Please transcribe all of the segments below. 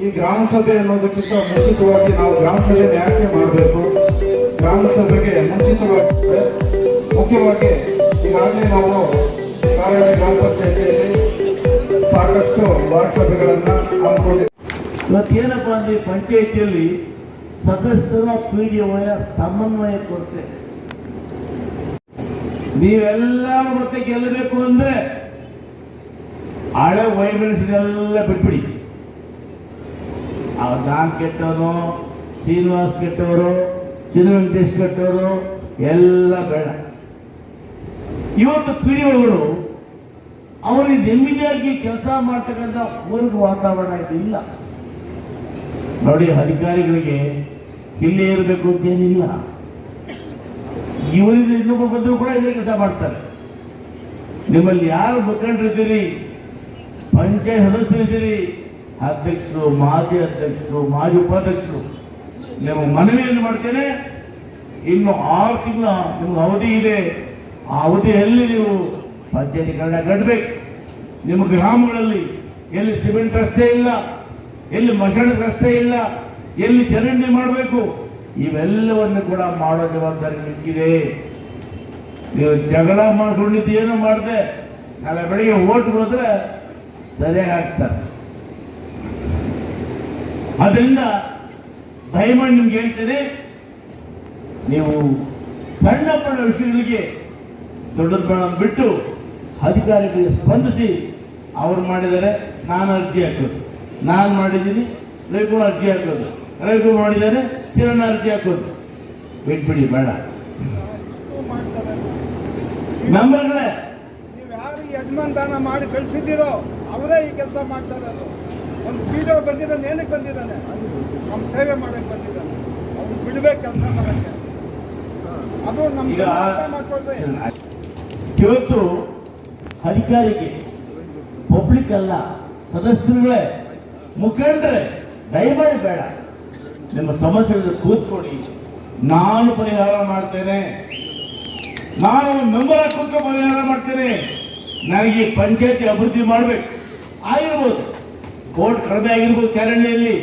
ಈ ಗ್ರಾಮ ಸಭೆ ಅನ್ನೋದಕ್ಕಿಂತ ಮುಂಚಿತವಾಗಿ ನಾವು ಗ್ರಾಮ ಸಭೆಯನ್ನು ಯಾಕೆ ಮಾಡಬೇಕು? ಗ್ರಾಮ ಸಭೆಗೆ ಮುಂಚಿತವಾಗಿ ಮುಖ್ಯವಾಗಿ ಈಗಾಗಲೇ ನಾವು ಕಾರಣ ಗ್ರಾಮ ಪಂಚಾಯತಿಯಲ್ಲಿ ಸಾಕಷ್ಟು ವಾರ್ಡ್ ಸಭೆಗಳನ್ನು ಹಮ್ಮಿಕೊಂಡಿದ್ದೀವಿ ಇವತ್ತೇನಪ್ಪ ಅಂದರೆ ಪಂಚಾಯಿತಿಯಲ್ಲಿ ಸದಸ್ಯರ ಪಿ ಡಿ ಒಯ ಸಮನ್ವಯ ಕೊರತೆ. ನೀವೆಲ್ಲ ಮತ್ತೆ ಗೆಲ್ಲಬೇಕು ಅಂದ್ರೆ ಹಳೆ ವೈಮನಸ್ಸಿನೆಲ್ಲ ಬಿಟ್ಬಿಡಿ. ಅವ್ರು ನಾನ್ ಕೆಟ್ಟವನು ಶ್ರೀನಿವಾಸ್ ಕೆಟ್ಟವರು ವೆಂಕಟೇಶ್ ಕೆಟ್ಟವರು, ಎಲ್ಲ ಬೇಡ. ಇವತ್ತು ಪಿ ಡಿ ಒಗಳು ಅವರಿಗೆ ನೆಮ್ಮದಿಯಾಗಿ ಕೆಲಸ ಮಾಡ್ತಕ್ಕಂಥ ಊರಿಗೆ ವಾತಾವರಣ ಇದಿಲ್ಲ ನೋಡಿ, ಅಧಿಕಾರಿಗಳಿಗೆ ಇಲ್ಲೇ ಇರಬೇಕು ಅಂತ ಏನಿಲ್ಲ. ಇವರಿಂದ ಇನ್ನೊಬ್ಬ ಬಂದರೂ ಕೂಡ ಇದೇ ಕೆಲಸ ಮಾಡ್ತಾರೆ. ನಿಮ್ಮಲ್ಲಿ ಯಾರು ಮುಖಂಡರಿದ್ದೀರಿ ಪಂಚಾಯತ್ ಸದಸ್ಯರಿದ್ದೀರಿ ಅಧ್ಯಕ್ಷರು, ಮಾಜಿ ಅಧ್ಯಕ್ಷರು, ಮಾಜಿ ಉಪಾಧ್ಯಕ್ಷರು, ನಿಮ್ಮ ಮನವಿಯನ್ನು ಮಾಡ್ತೇನೆ. ಇನ್ನು ಆರು ತಿಂಗಳ ನಿಮ್ಗೆ ಅವಧಿ ಇದೆ. ಆ ಅವಧಿಯಲ್ಲಿ ನೀವು ಪಂಚಾಯತೀಕರಣ ಕಟ್ಟಬೇಕು ನಿಮ್ಮ ಗ್ರಾಮಗಳಲ್ಲಿ ಎಲ್ಲಿ ಸಿಮೆಂಟ್ ರಸ್ತೆ ಇಲ್ಲ ಎಲ್ಲಿ ಮಶಾಣದ ರಸ್ತೆ ಇಲ್ಲ, ಎಲ್ಲಿ ಚರಂಡಿ ಮಾಡಬೇಕು? ಇವೆಲ್ಲವನ್ನು ಕೂಡ ಮಾಡೋ ಜವಾಬ್ದಾರಿ ನಿಂತಿದೆ ನೀವು ಜಗಳ ಮಾಡ್ಕೊಂಡಿದ್ದು ಏನು ಮಾಡಿದೆ, ನಾಳೆ ಬೆಳಿಗ್ಗೆ ಓಟ್ ಹೋದ್ರೆ ಸರಿಯಾಗಿ ಆಗ್ತಾರೆ. ಅದರಿಂದ ದಯಮಾಡಿ ನಿಮ್ಗೆ ಹೇಳ್ತೇನೆ, ನೀವು ಸಣ್ಣ ಪಣ್ಣ ವಿಷಯಗಳಿಗೆ ದೊಡ್ಡದ ಮಾಡೋದು ಬಿಟ್ಟು ಅಧಿಕಾರಿಗಳಿಗೆ ಸ್ಪಂದಿಸಿ ಅವ್ರು ಮಾಡಿದರೆ ನಾನು ಅರ್ಜಿ ಹಾಕೋದು ನಾನು ಮಾಡಿದ್ದೀನಿ ರೈತರು ಅರ್ಜಿ ಹಾಕೋದು. ರೈತರು ಮಾಡಿದ್ದಾರೆ ಶಿವಣ್ಣ ಅರ್ಜಿ ಹಾಕೋದು. ಬಿಟ್ಬಿಡಿ ಬೇಡ. ಮೆಂಬರ್ಗಳೇ! ನೀವು ಯಾರು ಯಜಮಾನ್ ದಾನ ಮಾಡಿ ಕಳಿಸಿದ್ದೀರೋ ಅವರೇ ಈ ಕೆಲಸ ಮಾಡ್ತಾ ಇರೋದು. ಒಂದು ವಿಡಿಯೋ ಬಂದಿದ್ದಾನೆ ಏನಕ್ಕೆ ಬಂದಿದ್ದಾನೆ? ನಮ್ಮ ಸೇವೆ ಮಾಡಕ್ಕೆ ಬಂದಿದ್ದಾನೆ. ಅವ್ನು ಬಿಡಬೇಕು ಕೆಲಸ ಮಾಡಕ್ಕೆ. ಅದು ಜನ ಅರ್ಥ ಮಾಡ್ಕೊಳ್ರಿ. ಇವತ್ತು ಅಧಿಕಾರಿಗೆ ಪಬ್ಲಿಕ್ ಅಲ್ಲ ಸದಸ್ಯರುಗಳೇ ಮುಖಂಡರೇ ದಯಮಾಡಿ ಬೇಡ. ನಿಮ್ಮ ಸಮಸ್ಯೆಗಳು ಕೂತ್ಕೊಡಿ ನಾನು ಪರಿಹಾರ ಮಾಡ್ತೇನೆ. ನಾನು ಮೆಂಬರ್ ಕೂತ್ಕೊ ಪರಿಹಾರ ಮಾಡ್ತೇನೆ. ನನಗೆ ಪಂಚಾಯತಿ ಅಭಿವೃದ್ಧಿ ಮಾಡಬೇಕು. ಆಗಿರ್ಬೋದು. ಕೋರ್ಟ್ ಕಡಿಮೆ ಆಗಿರ್ಬೋದು ಕ್ಯಾರಣಿಯಲ್ಲಿ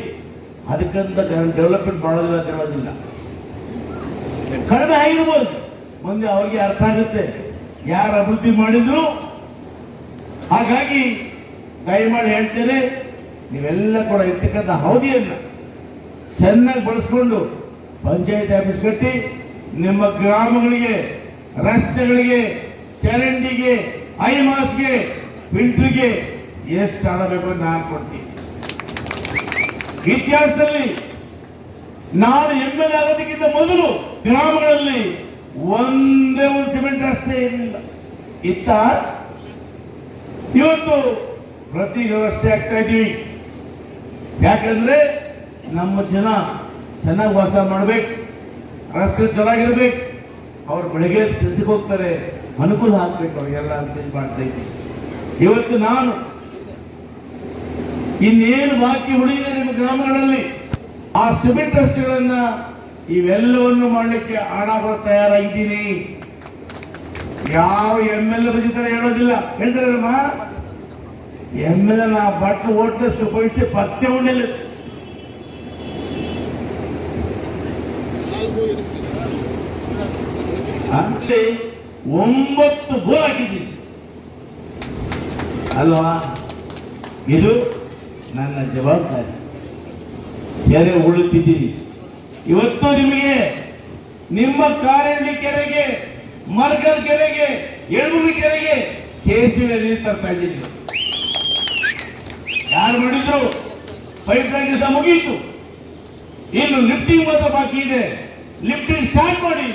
ಅದಕ್ಕಂತ ಡೆವಲಪ್ಮೆಂಟ್ ಮಾಡೋದಿಲ್ಲ ಅಂತ ಹೇಳೋದಿಲ್ಲ. ಕಡಿಮೆ ಆಗಿರ್ಬೋದು. ಮುಂದೆ ಅವ್ರಿಗೆ ಅರ್ಥ ಆಗುತ್ತೆ. ಯಾರು ಅಭಿವೃದ್ಧಿ ಮಾಡಿದ್ರು? ಹಾಗಾಗಿ ದಯಮಾಡಿ ಹೇಳ್ತೇನೆ. ನೀವೆಲ್ಲ ಕೂಡ ಇರ್ತಕ್ಕಂಥ ಹೌದಿಯನ್ನು ಚೆನ್ನಾಗಿ ಬಳಸ್ಕೊಂಡು ಪಂಚಾಯತ್ ಆಫೀಸ್ ಕಟ್ಟಿ ನಿಮ್ಮ ಗ್ರಾಮಗಳಿಗೆ, ರಸ್ತೆಗಳಿಗೆ, ಚರಂಡಿಗೆ, ಐಮಾಸ್ಗೆ, ಫಿಲ್ಟ್ರಿಗೆ ಎಷ್ಟು ಹಣ ಬೇಕು ನಾನು ಕೊಡ್ತೀನಿ. ಇತಿಹಾಸದಲ್ಲಿ ನಾನು ಎಂ ಎಲ್ ಆಗೋದಕ್ಕಿಂತ ಮೊದಲು ಗ್ರಾಮಗಳಲ್ಲಿ ಒಂದೇ ಒಂದು ಸಿಮೆಂಟ್ ರಸ್ತೆ ಇರಲಿಲ್ಲ. ಇತ್ತ ಇವತ್ತು ಪ್ರತಿ ವ್ಯವಸ್ಥೆ ಆಗ್ತಾ ಇದೀವಿ ಯಾಕಂದ್ರೆ ನಮ್ಮ ಜನ ಚೆನ್ನಾಗಿ ವಾಸ ಮಾಡಬೇಕು ರಸ್ತೆ ಚೆನ್ನಾಗಿರ್ಬೇಕು. ಅವ್ರು ಬೆಳಿಗ್ಗೆ ಕೆಲ್ಸಕ್ಕೆ ಹೋಗ್ತಾರೆ, ಅನುಕೂಲ ಹಾಕ್ಬೇಕು ಅವ್ರಿಗೆಲ್ಲ ಅಂತ ಇದು ಮಾಡ್ತಾ ಇದ್ದೀವಿ ಇವತ್ತು ನಾನು ಇನ್ನೇನು ಬಾಕಿ ಉಳಿದಿದೆ ನಿಮ್ಮ ಗ್ರಾಮಗಳಲ್ಲಿ, ಆ ಸಿಮೆಂಟ್ ರಸ್ತೆಗಳನ್ನ ಇವೆಲ್ಲವನ್ನು ಮಾಡಲಿಕ್ಕೆ ಹಣ ಬರೋ ತಯಾರಾಗಿದ್ದೀನಿ. ಯಾವ ಎಂ ಎಲ್ ಎ ಬದಿತಾರೆ ಹೇಳೋದಿಲ್ಲ. ಹೇಳ್ತಾರಮ್ಮ ಎಂ నా బట్టలు ನಾ పోయిస్తే ಓಟ್ಲಷ್ಟು ఉండలేదు ಅಲ್ಲಿ ಒಂಬತ್ತು ಭೂ ಹಾಕಿದ್ದೀನಿ. ಅಲ್ವಾ? ಇದು ನನ್ನ ಜವಾಬ್ದಾರಿ. ಕೆರೆ ಉಳುತ್ತಿದ್ದೀನಿ. ಇವತ್ತು ನಿಮಗೆ ನಿಮ್ಮ ಕಾರಂಜಿ ಕೆರೆಗೆ, ಮರ್ಗಲ್ ಕೆರೆಗೆ ಎಳ್ಮಿ ಕೆರೆಗೆ, ಕೇಸಿನ ನೀರು ತರ್ತಾ ಇದ್ದೀನಿ. ಯಾರು ಮಾಡಿದ್ರು ಪೈಪ್ ಲೈನ್ ಕೆಲಸ ಮುಗಿಯಿತು ಇನ್ನು ಲಿಫ್ಟಿಂಗ್ ಮಾತ್ರ ಬಾಕಿ ಇದೆ. ಲಿಫ್ಟಿಂಗ್ ಸ್ಟಾರ್ಟ್ ಮಾಡಿ.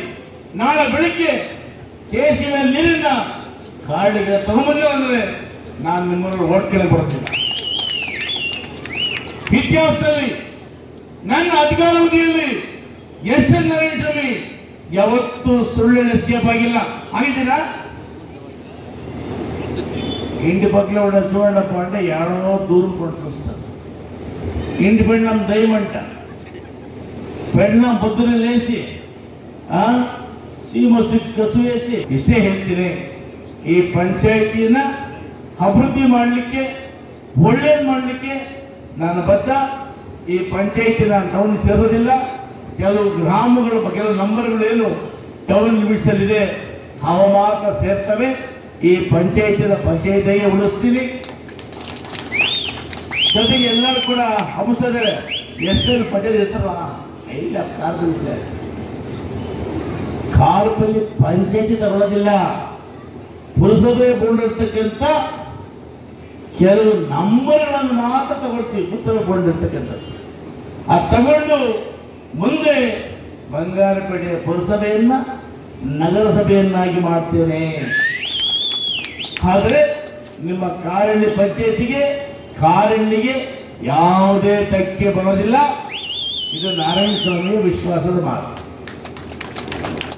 ನಾಳೆ ಬೆಳಿಗ್ಗೆ ಕೇಸಿನ ನೀರಿನ ಕಾಡಿಗೆ ತಗೊಂಬಂದೆ ಅಂದ್ರೆ ನಾನು ನಿಮ್ಮನ್ನು ಓಟ್ ಕೇಳಕ್ ಬರುತ್ತಿಲ್ಲ. ಇತಿಹಾಸದಲ್ಲಿ, ನನ್ನ ಅಧಿಕಾರಾವಧಿಯಲ್ಲಿ ಎಸ್ ಎನ್ ನಾರಾಯಣ ಸ್ವಾಮಿ ಯಾವತ್ತೂ ಸುಳ್ಳಿನ ಸಿಎಫ್ ಆಗಿಲ್ಲ. ಆಗಿದ್ದೀರಾ? ಇಂಡಿ ಪಕ್ಕಲ ಉಡ ಚೂಡಪ್ಪ అంటే ಯಾರೋ దూరం పొడిచొస్తారు ఇంటి పెళ్ళం దయమంట పెళ్ళం పొద్దున లేచి ಆ ಸೀಮ ಕಸು వేసి ಇಷ್ಟೇ ಹೇಳ್ತೀನಿ ಈ ಪಂಚಾಯತಿನ ಅಭಿವೃದ್ಧಿ ಮಾಡಲಿಕ್ಕೆ ಒಳ್ಳೇದು ಮಾಡಲಿಕ್ಕೆ ನಾನು ಬದ್ಧ ಈ ಪಂಚಾಯತಿನ ಟೌನ್ ಸೇರೋದಿಲ್ಲ ಕೆಲವು ಗ್ರಾಮಗಳು ಕೆಲವು ನಂಬರ್ಗಳೇನು ಟೌನ್ ಲಿಮಿಟ್ಸಲ್ಲಿದೆ ಅವು ಮಾತ್ರ ಸೇರ್ತವೆ ಈ ಪಂಚಾಯತಿನ ಪಂಚಾಯತಿಗೆ ಉಳಿಸ್ತೀವಿ ಜೊತೆಗೆ ಎಲ್ಲರೂ ಕೂಡ ಹಂಸದ ಎಲ್ ಪಂಚಾಯತ್ ಇರ್ತಾರಲ್ಲ ಇಲ್ಲ ಕಾರ್ಪಲ್ಲಿ ಕಾರ್ಪಲ್ಲಿ ಪಂಚಾಯತಿ ತಗೊಳ್ಳೋದಿಲ್ಲ ಪುರಸಭೆ ಬೋಂಡಿರ್ತಕ್ಕಂಥ ಕೆಲವು ನಂಬರ್ಗಳನ್ನು ಮಾತ್ರ ತಗೊಳ್ತೀವಿ, ಪುರಸಭೆ ಬೋರ್ಡ್ ಇರ್ತಕ್ಕಂಥದ್ದು. ಆ ತಗೊಂಡು ಮುಂದೆ ಬಂಗಾರಪೇಟೆಯ ಪುರಸಭೆಯನ್ನ, ನಗರಸಭೆಯನ್ನಾಗಿ ಮಾಡ್ತೇನೆ. ಆದರೆ ನಿಮ್ಮ ಕಾರಣ್ಯ ಪಂಚಾಯತಿಗೆ ಕಾರಣ್ಯಗೆ ಯಾವುದೇ ತಕ್ಕೆ ಬರೋದಿಲ್ಲ. ಇದು ನಾರಾಯಣ ಸ್ವಾಮಿಯ ವಿಶ್ವಾಸದ ಮಾತು.